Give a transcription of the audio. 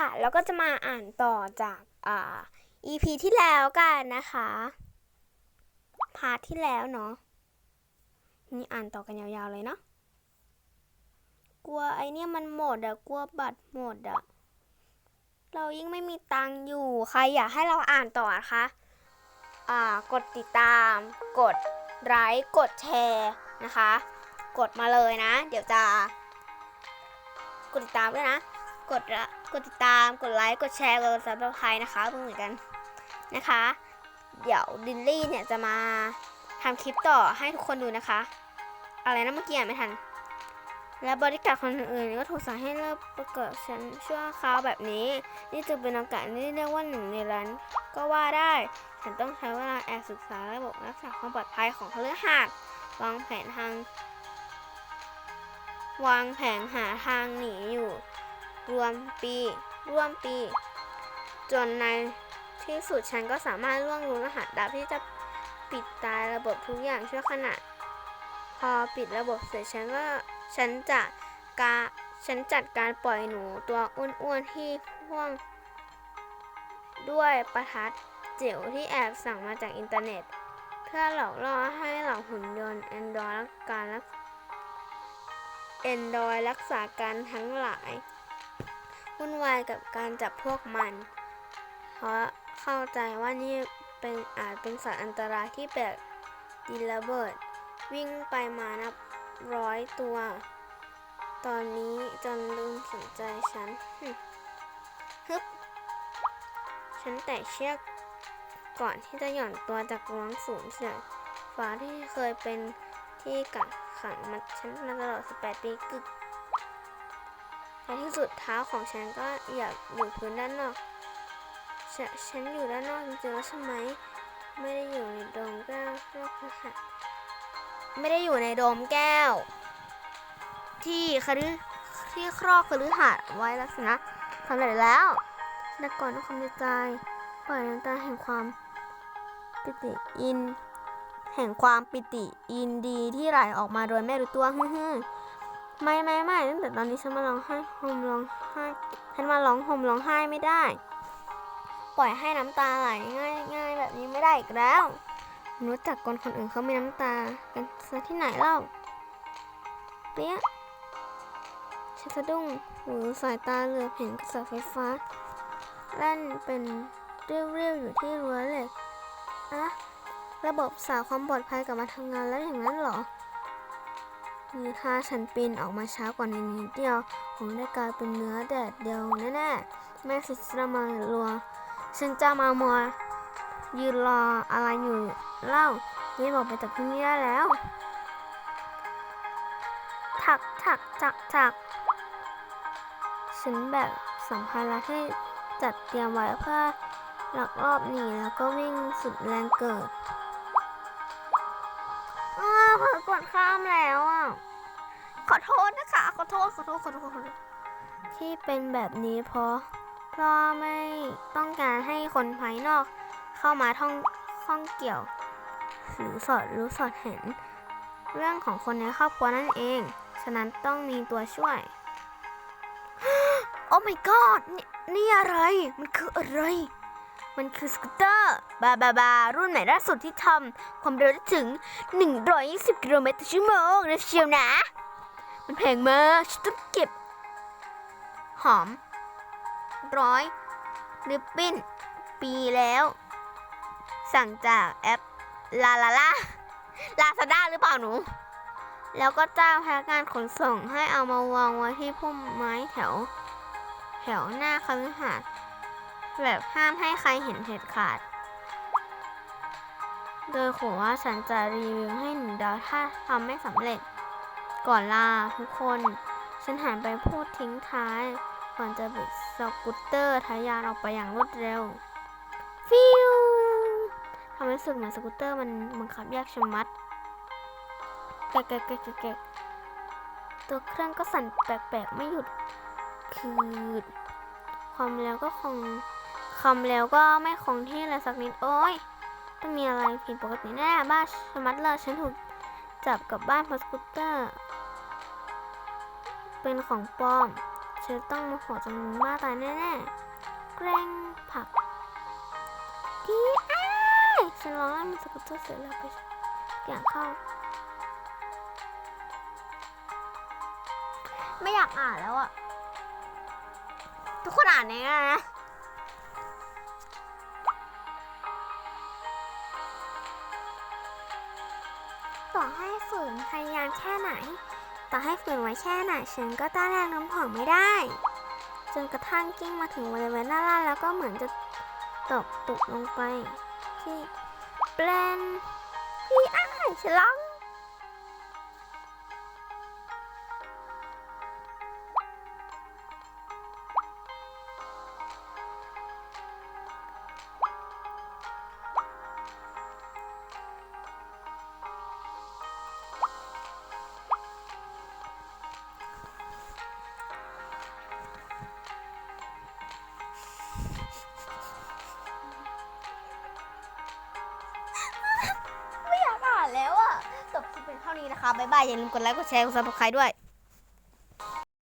ค่ะ แล้วก็จะมาอ่านต่อจากอ่า EP ที่แล้วกันนะคะ พาร์ทที่แล้วเนาะ นี่อ่านต่อกันยาวๆเลยเนาะ กลัวไอเนี่ยมันหมดอะกลัวบัตรหมดอะเรายิ่งไม่มีตังค์อยู่ ใครอยากให้เราอ่านต่อนะคะอ่ากดติดตาม กดไลค์กดแชร์นะคะ กดมาเลยนะ เดี๋ยวจะ กดติดตามด้วยนะ กดกดติดตามกดไลค์กดแชร์กดซับสไครต์นะคะเหมือนกันนะคะ เดี๋ยวดินลี่เนี่ยจะมาทำคลิปต่อให้ทุกคนดูนะคะ อะไรนะเมื่อกี้อ่านไม่ทัน และบริการคนอื่นก็ถูกสั่งให้เลิกประกอบฉันชั่วคราวแบบนี้ นี่จะเป็นโอกาสที่เรียกว่าหนึ่งในร้านก็ว่าได้ ฉันต้องใช้เวลาแอบศึกษาระบบรักษาความปลอดภัยของเคฤหาสน์วางแผนทาง วางแผนหาทางหนีอยู่ มปี ร่วมปี จนในที่สุดฉันก็สามารถล่วงรู้รหัสลับที่จะปิดตายระบบทุกอย่างชั่วขณะ พอปิดระบบเสร็จฉันก็ฉันจะกาฉันจัดการปล่อยหนูตัวอ้วนๆที่พ่วง ด้วยประทัดจิ๋วที่แอบสั่งมาจากอินเทอร์เน็ต เพื่อหลอกล่อให้เหล่าหุ่นยนต์ Android รักการรัก Android รักษาการทั้งหลาย วุ่นวายกับการจับพวกมัน เพราะเข้าใจว่านี่เป็นอาจเป็นสัตว์อันตรายที่แปลกดินระเบิด วิ่งไปมานับร้อยตัว ตอนนี้จนลืมสนใจฉันหึฮึบฉันแตะเชือกก่อนที่จะหย่อนตัวจากรั้วสูงเสียฟ้าที่เคยเป็นที่กักขังมันฉันมาตลอด 18 ปีกึก ในที่สุดเท้าของฉันก็อยากอยู่พื้นด้านนอกฉฉันอยู่ด้านนอกจริงๆแล้วใช่ไหม ไม่ได้อยู่ในโดมแก้วกหัตถ์ไม่ได้อยู่ในโดมแก้ว ที่คฤที่ครอบคฤหาสน์ไว้ลักษณะสำเร็จแล้วและก่อนด้วยความดีใจปล่อยน้ำตาแห่งความปิติอิน แห่งความปิติอินดีที่ไหลออกมาโดยไม่รู้ตัวฮึ่มๆ ไม่ไม่ไม่ตั้งแต่ตอนนี้ฉันมาร้องไห้ห่มร้องไห้ฉันมาร้องห่มร้องไห้ไม่ได้ ปล่อยให้น้ำตาไหลง่ายง่ายแบบนี้ไม่ได้อีกแล้วรู้จักคนคนอื่นเขาไมีน้ำตากันซะที่ไหนเล่าเปี้ยฉันสะดุ้งหูสายตาเหลือบเห็นกระแสไฟฟ้าแล่นเป็นเรียวๆอยู่ที่รั้วเหล็กอะระบบสาวความปลอดภัยกลับมาทำงานแล้วอย่างนั้นเหรอ นี่ถ้าฉันปีนออกมาช้ากว่านี้นิดเดียวคงได้กลายเป็นเนื้อแดดเดียวแน่ๆแม่สิสรามาลัวฉันจะมามัวยืนรออะไรอยู่เล่านี่บอกไปจากที่นี่ได้แล้ว ถักถักจักจักฉันแบบสัมภาระที่จัดเตรียมไว้เพื่อลักรอบหนีแล้วก็วิ่งสุดแรงเกิด เผลอกดข้ามแล้วอะ ขอโทษนะคะ ขอโทษ ขอโทษ ขอโทษทษ ที่เป็นแบบนี้เพราะเพราะไม่ต้องการให้คนภายนอกเข้ามาท่องข้องเกี่ยว หรือสอดรู้สอดเห็น เรื่องของคนในครอบครัวนั่นเอง ฉะนั้นต้องมีตัวช่วย โอ้ my god นี่นี่อะไร มันคืออะไร มันคือสกูตเตอร์ บาบาบา รุ่นใหม่ล่าสุดที่ทำความเร็วได้ถึง 120 กิโลเมตรต่อชั่วโมงนะเชียวนะ มันแพงมากฉันต้องเก็บ หอม ร้อยริบบิ้น ปีแล้ว สั่งจากแอป ลาลาลาลาซาด้าหรือเปล่าหนู แล้วก็จ้างพนักงานขนส่งให้เอามาวางไว้ที่พุ่มไม้แถว แถวหน้าคฤหาสน์ แบบห้ามให้ใครเห็นเด็ดขาด โดยขู่ว่าฉันจะรีวิวให้หนึ่งดาวถ้าทำไม่สำเร็จ ก่อนลาทุกคน ฉันหันไปพูดทิ้งท้าย ก่อนจะบิดสกูตเตอร์ทะยานออกไปอย่างรวดเร็ว ฟิวทำให้รู้สึกเหมือนสกูตเตอร์มันบังคับยากชะมัดแกะแกะแกะแกะแกะตัวเครื่องก็สั่นแปลกๆ ไม่หยุด คือ ความเร็วก็คง ความเร็วก็ไม่คงที่เลยสักนิด โอ้ย ต้องมีอะไรผิดปกติแน่บ้าชะมัดเลยฉันถูกจับกับบ้านเพราะสกูตเตอร์ เป็นของปลอม ฉันต้องมาขอจนบ้าตายแน่ๆ แกล้งผักดีอ้ายฉันร้องให้มันสกุตเตอร์เสร็จแล้วไปอย่างเข้า ไม่อยากอ่านแล้วอะทุกคนอ่านเองอะนะ ต่อให้ฝืนพยายามแค่ไหน ต่อให้ฝืนไว้แค่ไหนฉันก็ต้านแรงน้ำผ่องไม่ได้ จนกระทั่งกิ้งมาถึงบริเวณด้านล่างแล้วก็เหมือนจะตกตกลงไป ที่เปลนพี่อ้ายฉนร้อง บ๊ายบายอย่าลืมกดไลค์กดแชร์กดซับสไครต์ด้วย